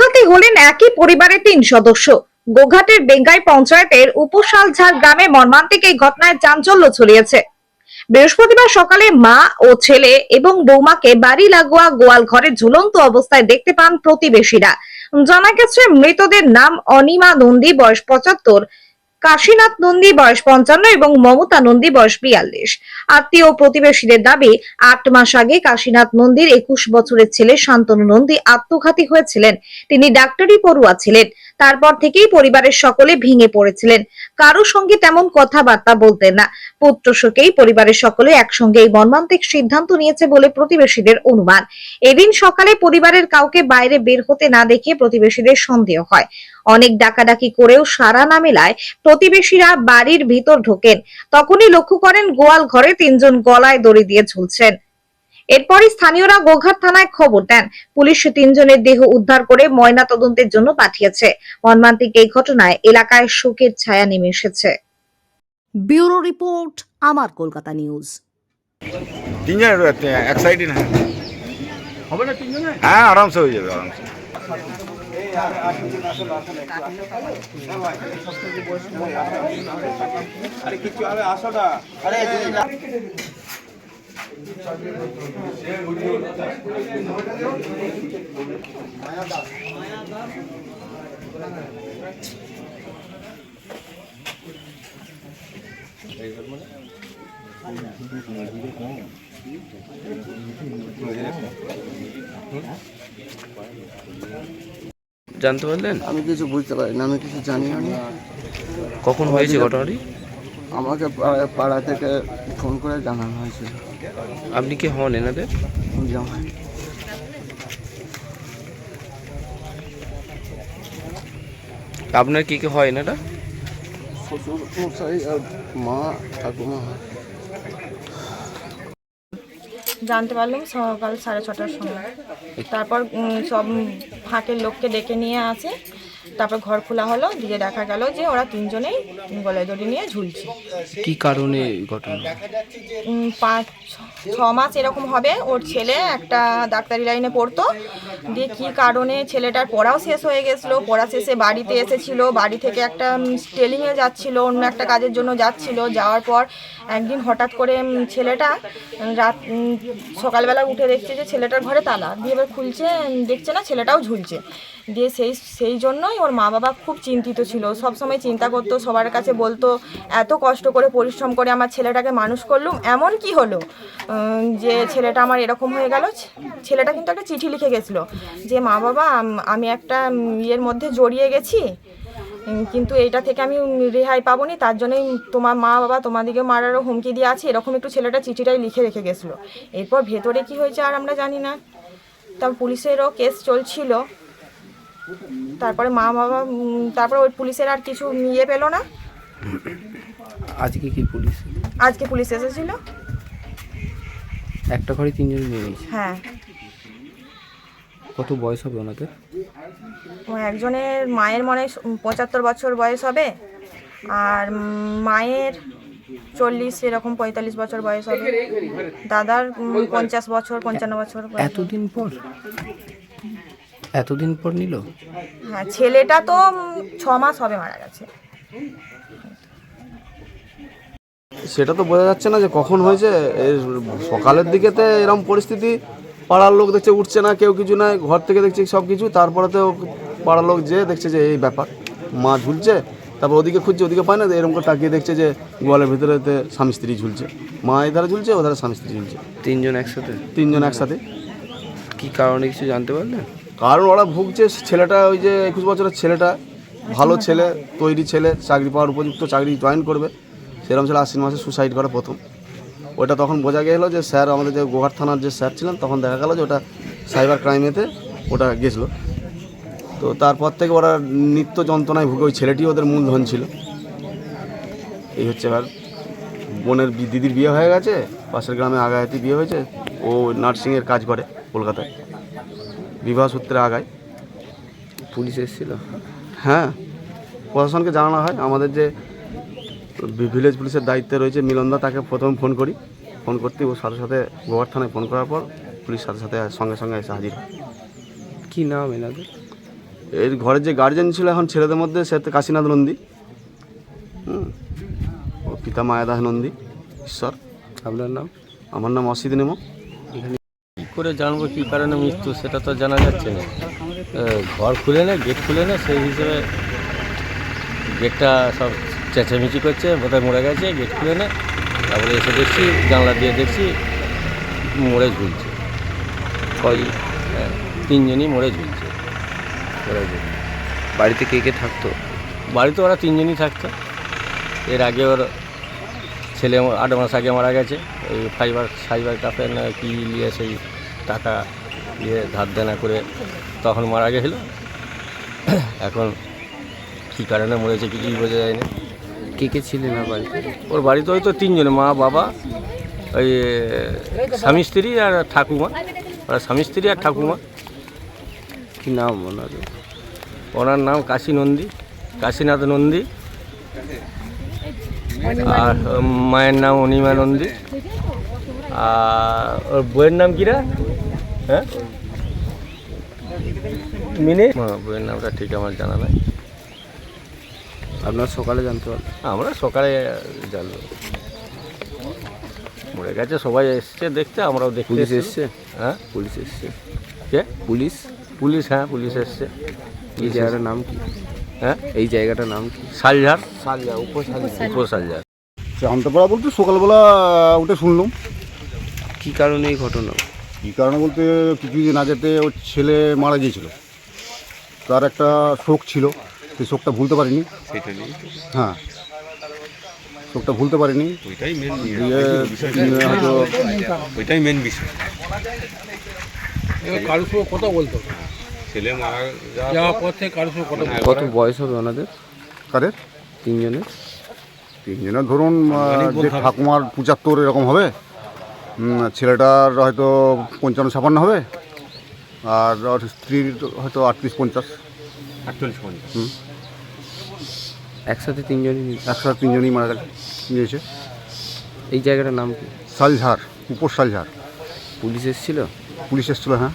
আত্মঘাতী হলেন একই পরিবারের তিন সদস্য। গোঘাটের বেঙ্গাই পঞ্চায়েতের উপশালঝাড় গ্রামে মর্মান্তিক এই ঘটনায় চাঞ্চল্য ছড়িয়েছে। বৃহস্পতিবার সকালে মা ও ছেলে এবং বৌমাকে বাড়ি লাগোয়া গোয়াল ঘরে ঝুলন্ত অবস্থায় দেখতে পান প্রতিবেশীরা। জানা গেছে, মৃতদের নাম অনিমা নন্দী, বয়স পঁচাত্তর। কাশীনাথ নন্দী বয়স পঞ্চান্ন এবং মমতা নন্দী বয়স বিয়াল্লিশ। আত্মীয় প্রতিবেশীদের দাবি, আট মাস আগে কাশীনাথ নন্দীর একুশ বছরের ছেলে শান্তনু নন্দী আত্মঘাতী হয়েছিলেন। তিনি ডাক্তারি পড়ুয়া ছিলেন। তারপর থেকেই পরিবারের সকলে ভেঙে পড়েছিলেন। কারও সঙ্গে তেমন কথাবার্তা বলতেন না। পুত্র শোকেই পরিবারের সকলে একসঙ্গে এই মর্মান্তিক সিদ্ধান্ত নিয়েছে বলে প্রতিবেশীদের অনুমান। এদিন সকালে পরিবারের কাউকে বাইরে বের হতে না দেখে প্রতিবেশীদের সন্দেহ হয়। অনেক ডাকাডাকি করেও সারা না মেলায় প্রতিবেশীরা বাড়ির ভিতর ঢোকেন। তখনই লক্ষ্য করেন গোয়াল ঘরে তিনজন গলায় দড়ি দিয়ে ঝুলছেন। এরপরই স্থানীয়রা গোঘাট থানায় খবর দেন। পুলিশ তিনজনের দেহ উদ্ধার করে ময়না তদন্তের জন্য পাঠিয়েছে। মর্মান্তিক এই ঘটনায় এলাকায় শোকের ছায়া নেমে এসেছে। ব্যুরো রিপোর্ট আমার কলকাতা নিউজ। তিনজনের রয়েছে, এক সাইডে না। হবে না তিনজনে? হ্যাঁ আরামসে হয়ে যাবে আরামসে। জানতে পারলেন? আমি কিছু বুঝতে পারি না আমি কিছু জানি না। কখন হয়েছে ঘটনাটি? আমাকে পাড়া- পাড়া থেকে ফোন করে জানানো হয়েছিল আপনি কি হন এনাদের? জামাই। আপনার কি কি হয় এনারা? শ্বশুর মশাই আর মা ঠাকুমা। হয় জানতে পারলাম সকাল সাড়ে ছটার সময়। তারপর উম, সব ফাঁকের লোককে ডেকে নিয়ে আসে। তারপর ঘর খোলা হলো দিয়ে দেখা গেল যে ওরা তিনজনেই গলায় দড়ি নিয়ে ঝুলছে। কি কারণে ঘটনা? পাঁচ ছ- মাস এরকম হবে ওর ছেলে একটা ডাক্তারি লাইনে পড়তো দিয়ে কি কারণে ছেলেটার পড়াও শেষ হয়ে গেছিল পড়া শেষে বাড়িতে এসেছিল বাড়ি থেকে একটা স্টেলিংয়ে যাচ্ছিল অন্য একটা কাজের জন্য যাচ্ছিল যাওয়ার পর একদিন হঠাৎ করে ছেলেটা রাত সকালবেলা উঠে দেখছে যে ছেলেটার ঘরে তালা। দিয়ে এবার খুলছে দেখছে না ছেলেটাও ঝুলছে। দিয়ে সেই সেই জন্যই ওর মা বাবা খুব চিন্তিত ছিল। সব সময় চিন্তা করতো, সবার কাছে বলতো, এত কষ্ট করে পরিশ্রম করে আমার ছেলেটাকে মানুষ করলুম, এমন কি হলো? যে ছেলেটা আমার এরকম হয়ে গেল ছেলেটা কিন্তু একটা চিঠি লিখে গেছিল যে, মা বাবা আমি একটা ইয়ের মধ্যে জড়িয়ে গেছি কিন্তু এইটা থেকে আমি রেহাই পাবো নি তার জন্যই তোমার মা বাবা তোমাদিকে মারারও হুমকি দিয়ে আছে। এরকম একটু ছেলেটা চিঠিটাই লিখে রেখে গেছিল। এরপর ভেতরে কি হয়েছে আর আমরা জানি না। তার পুলিশেরও কেস চলছিল। তারপরে মা বাবা তারপরে ওই পুলিশের আর কিছু ইয়ে পেল না। আজকে কি পুলিশ? আজকে পুলিশ এসেছিল। একটা ঘরে তিনজন নিয়ে হ্যাঁ। কত বয়স হবে ওনাদের? ও একজনের মায়ের মনে হয় পঁচাত্তর বছর বয়স হবে আর মায়ের চল্লিশ এরকম পঁয়তাল্লিশ বছর বয়স হবে। দাদার পঞ্চাশ বছর পঞ্চান্ন বছর। এতদিন পর? এতদিন পর নিল? হ্যাঁ ছেলেটা তো ছ মাস হবে মারা গেছে। সেটা তো বোঝা যাচ্ছে না যে কখন হয়েছে। সকালের দিকেতে এরকম পরিস্থিতি পাড়ার লোক দেখছে উঠছে না কেউ কিছু নাই ঘর থেকে দেখছে সব কিছু তারপরে তো পাড়ার লোক যে দেখছে যে এই ব্যাপার। মা ঝুলছে তারপর ওদিকে খুঁজছে ওদিকে পায় না তো এরকম করে তাকিয়ে দেখছে যে গোয়ালের ভিতরে স্বামী স্ত্রী ঝুলছে। মা এধারে ঝুলছে ওধারে স্বামী স্ত্রী ঝুলছে। তিনজন একসাথে? তিনজন একসাথে। কি কারণে কিছু জানতে পারলেন কারণ ওরা ভুগছে ছেলেটা ওই যে একুশ বছরের ছেলেটা ভালো ছেলে তৈরি ছেলে চাকরি পাওয়ার উপযুক্ত চাকরি জয়েন করবে। সেরকম ছিল আশ্বিন মাসে সুসাইড করে প্রথম। ওটা তখন বোঝা গেলো যে স্যার আমাদের যে গোহাট থানার যে স্যার ছিলেন তখন দেখা গেলো যে ওটা সাইবার ক্রাইমেতে ওটা গেছিল। তো তারপর থেকে ওরা নিত্য যন্ত্রণায় ভুগে ওই ছেলেটি ওদের মূলধন ছিল। এই হচ্ছে এবার বোনের দিদির বিয়ে হয়ে গেছে পাশের গ্রামে আগায়াতি বিয়ে হয়েছে ও নার্সিংয়ের কাজ করে কলকাতায়। বিবাহ সূত্রে আগায়। পুলিশ এসেছিল? হ্যাঁ প্রশাসনকে জানানো হয় আমাদের যে ভিলেজ পুলিশের দায়িত্বে রয়েছে মিলনদা তাকে প্রথম ফোন করি। ফোন করতে ও সাথে সাথে গোয়ার থানায় ফোন করার পর পুলিশ সাথে সাথে সঙ্গে সঙ্গে এসে হাজির। কি নাম এনাদের? এর ঘরের যে গার্জেন ছিল এখন ছেলেদের মধ্যে সে হচ্ছে কাশীনাথ নন্দী। হুম ও পিতা মায়াদাস নন্দী ঈশ্বর। আপনার নাম? আমার নাম অসিত নেমো। কী করে জানব কী কারণে মৃত্যু সেটা তো জানা যাচ্ছে না। ঘর খুলে না গেট খুলে না সেই হিসেবে গেটটা সব চেঁচামেচি করছে বোধহয় মরে গেছে গেট খুলে না। তারপরে এসে দেখছি জানলা দিয়ে দেখছি মরে ঝুলছে। কয় হ্যাঁ, তিনজনই মরে ঝুলছে। মরে ঝুলছে। বাড়িতে কে কে থাকতো? বাড়িতে ওরা তিনজনই থাকতো। এর আগে ওর ছেলে আট মাস আগে মারা গেছে। ওই ফাইবার সাইবার কাপে না কি নিয়ে সেই টাকা দিয়ে ধার দেনা করে তখন মারা গেছিল। এখন কী কারণে মরেছে কিছুই বোঝা যায় না কে কে ছিলেন না বাড়িতে? ওর বাড়িতে হয়তো তিনজনে, মা, বাবা ওই স্বামী স্ত্রী আর ঠাকুমা। ওরা স্বামী স্ত্রী আর ঠাকুমা। কি নাম ওনাদের ওনার নাম কাশী নন্দী, কাশীনাথ নন্দী। আর মায়ের নাম অনিমা নন্দী। আর ওর বইয়ের নাম কিরা হ্যাঁ? মিনে? বইয়ের নামটা ঠিক আমার জানা নাই। আপনার সকালে জানতে পারলেন আমরা সকালে জানলো মরে গেছে সবাই এসছে দেখতে আমরাও দেখতে পুলিশ এসেছি। হ্যাঁ? পুলিশ এসছে। কে? পুলিশ? পুলিশ হ্যাঁ পুলিশ এসছে। এই জায়গাটার নাম কি? হ্যাঁ? এই জায়গাটার নাম কি? শালঝাড় উপর শালঝাড় জানতে পারা বলতে সকালবেলা উঠে শুনলাম। কি কারণে এই ঘটনা? কী কারণে বলতে কিছুদিন আগেতে ওর ছেলে মারা গিয়েছিল। তার একটা শোক ছিল। সেই শোকটা ভুলতে পারিনি? হ্যাঁ। শোকটা ভুলতে পারিনি? দিয়ে দিয়ে হয়তো ওইটাই মেন বিষয়। কারোর সঙ্গে কথা বলতো ছেলে মারা যাওয়ার পর থেকে কারোর সঙ্গে কথা কত বয়স হবে ওনাদের? কাদের? তিনজনের? তিনজনের ধরুন যে ঠাকুমার পঁচাত্তর এরকম হবে। ছেলেটার হয়তো পঞ্চান্ন ছাপান্ন হবে। আর স্ত্রীর হয়তো আটত্রিশ পঞ্চাশ। একসাথে তিনজনই একসাথে তিনজনই মারা গেছে গিয়েছে এই জায়গাটার নাম কি? সালঝার উপর সালঝার। পুলিশ এসেছিল? পুলিশ এসেছিল হ্যাঁ।